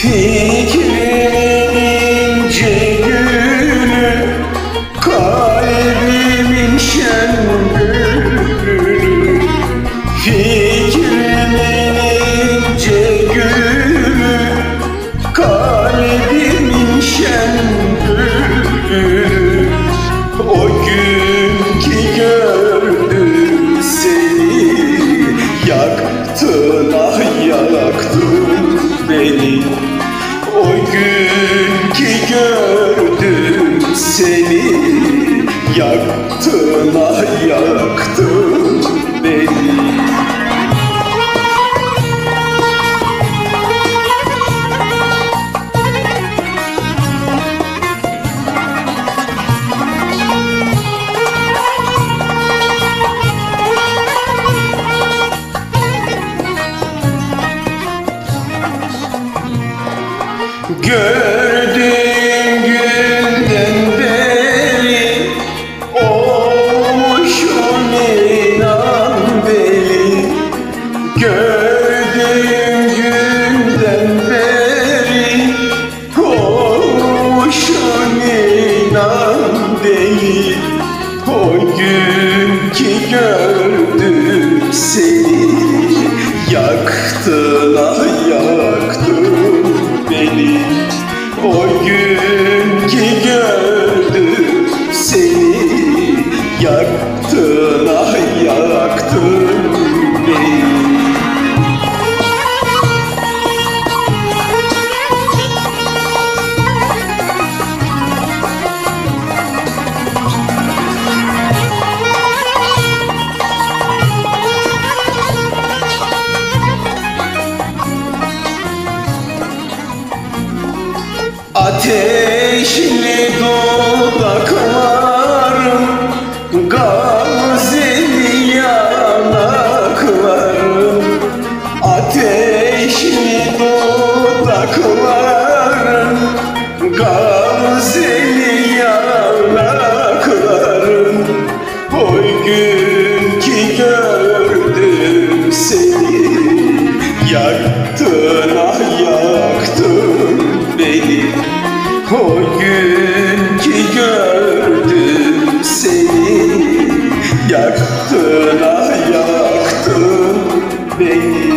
Fikrimin O gün ki gördüm seni Yaktın ah yaktın beni Gördüğüm günden beri Olmuşum inan beni. Gördüğüm günden beri Olmuşum inan beni. O gün ki gördüm seni Ateşli dudaklarım Gazeli yanaklarım. Ateşli dudaklarım Gazeli yanaklarım. O gün seni